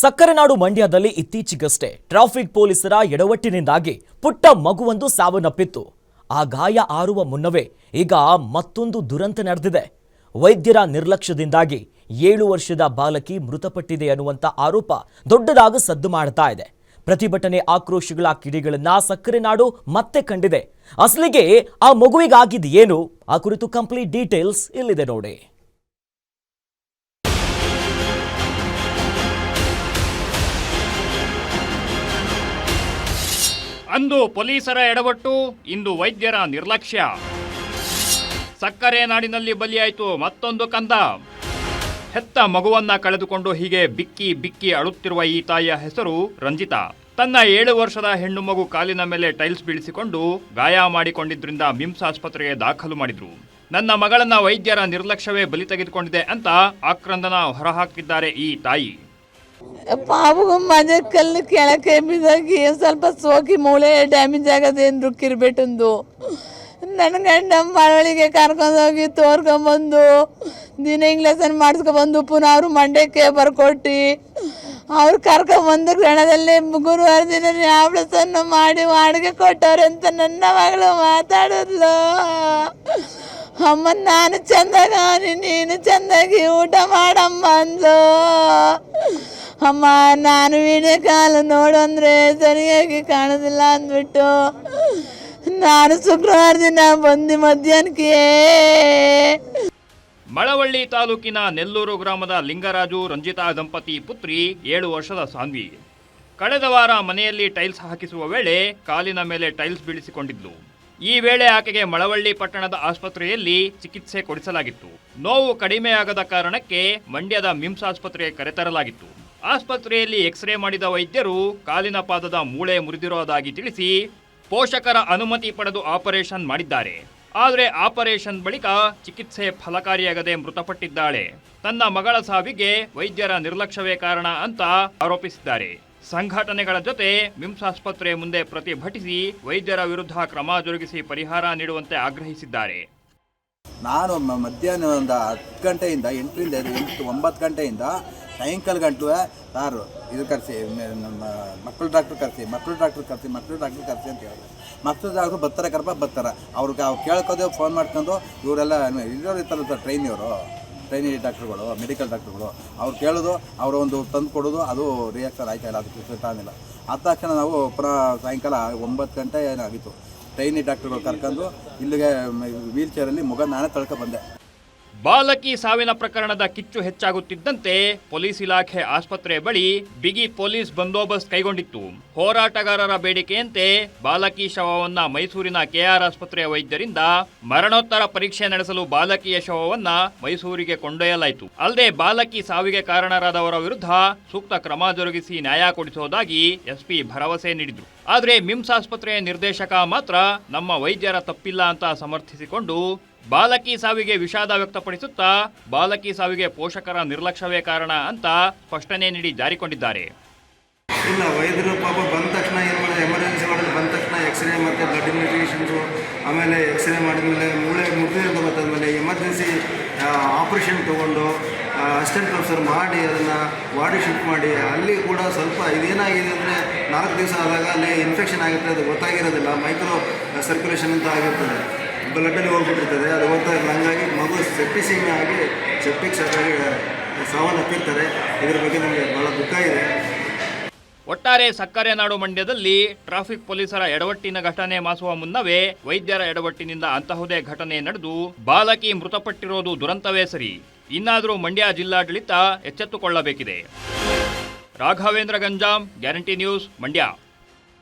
ಸಕ್ಕರೆ ನಾಡು ಮಂಡ್ಯದಲ್ಲಿ ಇತ್ತೀಚೆಗಷ್ಟೇ ಟ್ರಾಫಿಕ್ ಪೊಲೀಸರ ಎಡವಟ್ಟಿನಿಂದಾಗಿ ಪುಟ್ಟ ಮಗುವೊಂದು ಸಾವನ್ನಪ್ಪಿತ್ತು. ಆ ಗಾಯ ಆರುವ ಮುನ್ನವೇ ಈಗ ಮತ್ತೊಂದು ದುರಂತ ನಡೆದಿದೆ. ವೈದ್ಯರ ನಿರ್ಲಕ್ಷ್ಯದಿಂದಾಗಿ ಏಳು ವರ್ಷದ ಬಾಲಕಿ ಮೃತಪಟ್ಟಿದೆ ಅನ್ನುವಂಥ ಆರೋಪ ದೊಡ್ಡದಾಗಿ ಸದ್ದು ಮಾಡ್ತಾ ಇದೆ. ಪ್ರತಿಭಟನೆ ಆಕ್ರೋಶಗಳ ಕಿಡಿಗಳನ್ನ ಸಕ್ಕರೆ ನಾಡು ಮತ್ತೆ ಕಂಡಿದೆ. ಅಸಲಿಗೆ ಆ ಮಗುವಿಗಾಗಿದೆಯೇನು ಆ ಕುರಿತು ಕಂಪ್ಲೀಟ್ ಡೀಟೇಲ್ಸ್ ಇಲ್ಲಿದೆ ನೋಡಿ. ಅಂದು ಪೊಲೀಸರ ಎಡವಟ್ಟು, ಇಂದು ವೈದ್ಯರ ನಿರ್ಲಕ್ಷ್ಯ. ಸಕ್ಕರೆ ನಾಡಿನಲ್ಲಿ ಬಲಿಯಾಯಿತು ಮತ್ತೊಂದು ಕಂದ. ಹೆತ್ತ ಮಗುವನ್ನ ಕಳೆದುಕೊಂಡು ಹೀಗೆ ಬಿಕ್ಕಿ ಬಿಕ್ಕಿ ಅಳುತ್ತಿರುವ ಈ ತಾಯಿಯ ಹೆಸರು ರಂಜಿತಾ. ತನ್ನ ಏಳು ವರ್ಷದ ಹೆಣ್ಣು ಮಗು ಕಾಲಿನ ಮೇಲೆ ಟೈಲ್ಸ್ ಬೀಳಿಸಿಕೊಂಡು ಗಾಯ ಮಾಡಿಕೊಂಡಿದ್ದರಿಂದ ಮಿಮ್ಸ್ ಆಸ್ಪತ್ರೆಗೆ ದಾಖಲು ಮಾಡಿದ್ರು. ನನ್ನ ಮಗಳನ್ನ ವೈದ್ಯರ ನಿರ್ಲಕ್ಷ್ಯವೇ ಬಲಿ ತೆಗೆದುಕೊಂಡಿದೆ ಅಂತ ಆಕ್ರಂದನ ಹೊರಹಾಕಿದ್ದಾರೆ ಈ ತಾಯಿ. ಪಾಪಗೂ ಮನೆ ಕಲ್ಲು ಕೆಳಕ್ಕೆ ಬಿದ್ದಾಗಿ ಸ್ವಲ್ಪ ಸೋಕಿ ಮೂಳೆ ಡ್ಯಾಮೇಜ್ ಆಗೋದೇನು ರುಕ್ಕಿರ್ಬೇಟಂದು ನನ್ನ ಗಂಡ ಮಳವಳಿಗೆ ಕರ್ಕೊಂಡೋಗಿ ತೋರ್ಕೊಂಬಂದು ದಿನ ಇಂಗ್ಲೇಸನ್ ಮಾಡಿಸ್ಕೊಬಂದು ಪುನಃ ಅವರು ಮಂಡ್ಯಕ್ಕೆ ಬರ್ಕೊಟ್ಟು. ಅವ್ರು ಕರ್ಕೊಂಬಂದು ಕ್ಷಣದಲ್ಲಿ ಗುರುವಾರ ದಿನ ನ್ಯಾಬ್ಲಸನ್ನು ಮಾಡಿ ಅಡುಗೆ ಕೊಟ್ಟವ್ರು ಅಂತ ನನ್ನ ಮಗಳು ಮಾತಾಡಿದ್ಲು. ಅಮ್ಮ ನಾನು ಚಂದಾಗ ನೀನು ಚೆಂದಾಗಿ ಊಟ ಮಾಡಮ್ಮ ಅಂದ್ಲು. ಅಮ್ಮ, ನಾನು ವಿಡಿಯೋ ಕಾಲ್ ನೋಡು ಅಂದರೆ ಸರಿಯಾಗಿ ಕಾಣೋದಿಲ್ಲ ಅಂದ್ಬಿಟ್ಟು ನಾನು ಶುಕ್ರವಾರ ದಿನ ಬಂದು ಮಧ್ಯಾಹ್ನಕ್ಕೆ. ಮಳವಳ್ಳಿ ತಾಲೂಕಿನ ನೆಲ್ಲೂರು ಗ್ರಾಮದ ಲಿಂಗರಾಜು ರಂಜಿತಾ ದಂಪತಿ ಪುತ್ರಿ ಏಳು ವರ್ಷದ ಸಾನ್ವಿ. ಕಳೆದ ವಾರ ಮನೆಯಲ್ಲಿ ಟೈಲ್ಸ್ ಹಾಕಿಸುವ ವೇಳೆ ಕಾಲಿನ ಮೇಲೆ ಟೈಲ್ಸ್ ಬೀಳಿಸಿಕೊಂಡಿದ್ಲು. ಈ ವೇಳೆ ಆಕೆಗೆ ಮಳವಳ್ಳಿ ಪಟ್ಟಣದ ಆಸ್ಪತ್ರೆಯಲ್ಲಿ ಚಿಕಿತ್ಸೆ ಕೊಡಿಸಲಾಗಿತ್ತು. ನೋವು ಕಡಿಮೆಯಾಗದ ಕಾರಣಕ್ಕೆ ಮಂಡ್ಯದ ಮಿಮ್ಸ್ ಆಸ್ಪತ್ರೆಗೆ ಕರೆತರಲಾಗಿತ್ತು. ಆಸ್ಪತ್ರೆಯಲ್ಲಿ ಎಕ್ಸ್ರೇ ಮಾಡಿದ ವೈದ್ಯರು ಕಾಲಿನ ಪಾದದ ಮೂಳೆ ಮುರಿದಿರೋದಾಗಿ ತಿಳಿಸಿ ಪೋಷಕರ ಅನುಮತಿ ಪಡೆದು ಆಪರೇಷನ್ ಮಾಡಿದ್ದಾರೆ. ಆದರೆ ಆಪರೇಷನ್ ಬಳಿಕ ಚಿಕಿತ್ಸೆ ಫಲಕಾರಿಯಾಗದೆ ಮೃತಪಟ್ಟಿದ್ದಾಳೆ. ತನ್ನ ಮಗಳ ಸಾವಿಗೆ ವೈದ್ಯರ ನಿರ್ಲಕ್ಷ್ಯವೇ ಕಾರಣ ಅಂತ ಆರೋಪಿಸಿದ್ದಾರೆ. ಸಂಘಟನೆಗಳ ಜೊತೆ ಮಿಮ್ಸ್ ಆಸ್ಪತ್ರೆ ಮುಂದೆ ಪ್ರತಿಭಟಿಸಿ ವೈದ್ಯರ ವಿರುದ್ಧ ಕ್ರಮ ಜರುಗಿಸಿ ಪರಿಹಾರ ನೀಡುವಂತೆ ಆಗ್ರಹಿಸಿದ್ದಾರೆ. ನಾನು ಮಧ್ಯಾಹ್ನ ಒಂದು ಹತ್ತು ಗಂಟೆಯಿಂದ ಎಂಟರಿಂದ ಎಂಟು ಒಂಬತ್ತು ಗಂಟೆಯಿಂದ ಸಾಯಂಕಾಲ ಗಂಟ್ಲು ಸಾರು. ಇದು ಕರೆಸಿ ನಮ್ಮ ಮಕ್ಕಳು ಡಾಕ್ಟ್ರು ಕರೆಸಿ, ಮಕ್ಕಳು ಡಾಕ್ಟ್ರ್ ಕರೆಸಿ, ಮಕ್ಕಳು ಡಾಕ್ಟ್ರ್ ಕರೆಸಿ ಅಂತ ಹೇಳಿದ್ರು ಮಕ್ಕಳು ಡಾಕ್ಟ್ರು ಬರ್ತಾರೆ ಕರ್ಪ, ಬರ್ತಾರೆ. ಅವ್ರಿಗೆ ಅವ್ರು ಕೇಳ್ಕೋದೆ ಫೋನ್ ಮಾಡ್ಕೊಂಡು ಇವರೆಲ್ಲ ಇರೋರು ಸರ್ ಟ್ರೈನ್ ಇವರು ಟ್ರೈನಿ ಡಾಕ್ಟ್ರುಗಳು ಮೆಡಿಕಲ್ ಡಾಕ್ಟ್ರುಗಳು. ಅವ್ರು ಕೇಳೋದು, ಅವರು ಒಂದು ತಂದು ಕೊಡೋದು, ಅದು ರಿಯಾಕ್ಷನ್ ಆಯ್ತಾ ಇಲ್ಲ, ಅದಕ್ಕೆ ಆಗಲಿಲ್ಲ ಆದ ತಕ್ಷಣ ನಾವು ಪುನಃ ಸಾಯಂಕಾಲ ಒಂಬತ್ತು ಗಂಟೆ ಏನಾಗಿತ್ತು. ಟ್ರೈನಿ ಡಾಕ್ಟರ್ಗಳು ಕರ್ಕೊಂಡು ಇಲ್ಲಿಗೆ ವೀಲ್ ಚೇರಲ್ಲಿ ಮುಗ ನಾನೇ ತಳ್ಕೊ ಬಂದೆ. ಬಾಲಕಿ ಸಾವಿನ ಪ್ರಕರಣದ ಕಿಚ್ಚು ಹೆಚ್ಚಾಗುತ್ತಿದ್ದಂತೆ ಪೊಲೀಸ್ ಇಲಾಖೆ ಆಸ್ಪತ್ರೆ ಬಳಿ ಬಿಗಿ ಪೊಲೀಸ್ ಬಂದೋಬಸ್ತ್ ಕೈಗೊಂಡಿತ್ತು. ಹೋರಾಟಗಾರರ ಬೇಡಿಕೆಯಂತೆ ಬಾಲಕಿ ಶವವನ್ನ ಮೈಸೂರಿನ ಕೆಆರ್ ಆಸ್ಪತ್ರೆಯ ವೈದ್ಯರಿಂದ ಮರಣೋತ್ತರ ಪರೀಕ್ಷೆ ನಡೆಸಲು ಬಾಲಕಿಯ ಶವವನ್ನ ಮೈಸೂರಿಗೆ ಕೊಂಡೊಯ್ಯಲಾಯಿತು. ಅಲ್ಲದೆ ಬಾಲಕಿ ಸಾವಿಗೆ ಕಾರಣರಾದವರ ವಿರುದ್ಧ ಸೂಕ್ತ ಕ್ರಮ ಜರುಗಿಸಿ ನ್ಯಾಯ ಕೊಡಿಸುವುದಾಗಿ ಎಸ್ಪಿ ಭರವಸೆ ನೀಡಿದ್ರು. ಆದರೆ ಮಿಮ್ಸ್ ಆಸ್ಪತ್ರೆಯ ನಿರ್ದೇಶಕ ಮಾತ್ರ ನಮ್ಮ ವೈದ್ಯರ ತಪ್ಪಿಲ್ಲ ಅಂತ ಸಮರ್ಥಿಸಿಕೊಂಡು ಬಾಲಕಿ ಸಾವಿಗೆ ವಿಷಾದ ವ್ಯಕ್ತಪಡಿಸುತ್ತಾ ಬಾಲಕಿ ಸಾವಿಗೆ ಪೋಷಕರ ನಿರ್ಲಕ್ಷ್ಯವೇ ಕಾರಣ ಅಂತ ಸ್ಪಷ್ಟನೆ ನೀಡಿ ಜಾರಿಕೊಂಡಿದ್ದಾರೆ. ಇಲ್ಲ, ವೈದ್ಯರು ಪಾಪ ಬಂದ ತಕ್ಷಣ ಏನು ಮಾಡಿ ಎಮರ್ಜೆನ್ಸಿ ಮಾಡಿದ್ರೆ ಬಂದ ತಕ್ಷಣ ಎಕ್ಸ್ರೇ ಮತ್ತು ಬ್ಲಡ್ ಇನ್ವೆಸ್ಟಿಗೇಷನ್ಸು ಆಮೇಲೆ ಎಕ್ಸ್ರೇ ಮಾಡಿದ್ಮೇಲೆ ಮೂಳೆ ಮುರಿದಿರೋದು ಗೊತ್ತಾದ್ಮೇಲೆ ಎಮರ್ಜೆನ್ಸಿ ಆಪ್ರೇಷನ್ ತೊಗೊಂಡು ಅಸಿಸ್ಟೆಂಟ್ ಪ್ರೊಫೆಸರ್ ಮಾಡಿ ಅದನ್ನು ಬಾಡಿ ಶಿಫ್ಟ್ ಮಾಡಿ, ಅಲ್ಲಿ ಕೂಡ ಸ್ವಲ್ಪ ಇದೇನಾಗಿದೆ ಅಂದರೆ ನಾಲ್ಕು ದಿವಸ ಆದಾಗ ಅಲ್ಲಿ ಇನ್ಫೆಕ್ಷನ್ ಆಗುತ್ತೆ ಅದು ಗೊತ್ತಾಗಿರೋದಿಲ್ಲ. ಮೈಕ್ರೋ ಸರ್ಕ್ಯುಲೇಷನ್ ಅಂತ ಆಗಿರ್ತದೆ. ಬ್ಲಡ್ಡಲ್ಲಿ ಹೋಗ್ಬಿಟ್ಟಿರ್ತದೆ. ಅದು ಹೋಗ್ತಾ ಇಲ್ಲ ಹಂಗಾಗಿ ಮಗು ಸೆಪ್ಟಿಸಿಮಿ ಆಗಿ ಸೆಪ್ಟಿಕ್ ಆಗಿ ಸಾವನ್ನಪ್ಪಿರ್ತಾರೆ. ಇದ್ರ ಬಗ್ಗೆ ನಮಗೆ ಭಾಳ ದುಃಖ ಇದೆ. ಒಟ್ಟಾರೆ ಸಕ್ಕರೆ ನಾಡು ಮಂಡ್ಯದಲ್ಲಿ ಟ್ರಾಫಿಕ್ ಪೊಲೀಸರ ಎಡವಟ್ಟಿನ ಘಟನೆ ಮಾಸುವ ಮುನ್ನವೇ ವೈದ್ಯರ ಎಡವಟ್ಟಿನಿಂದ ಅಂತಹುದೇ ಘಟನೆ ನಡೆದು ಬಾಲಕಿ ಮೃತಪಟ್ಟಿರೋದು ದುರಂತವೇ ಸರಿ. ಇನ್ನಾದರೂ ಮಂಡ್ಯ ಜಿಲ್ಲಾಡಳಿತ ಎಚ್ಚೆತ್ತುಕೊಳ್ಳಬೇಕಿದೆ. Raghavendra Ganjam guarantee news Mandya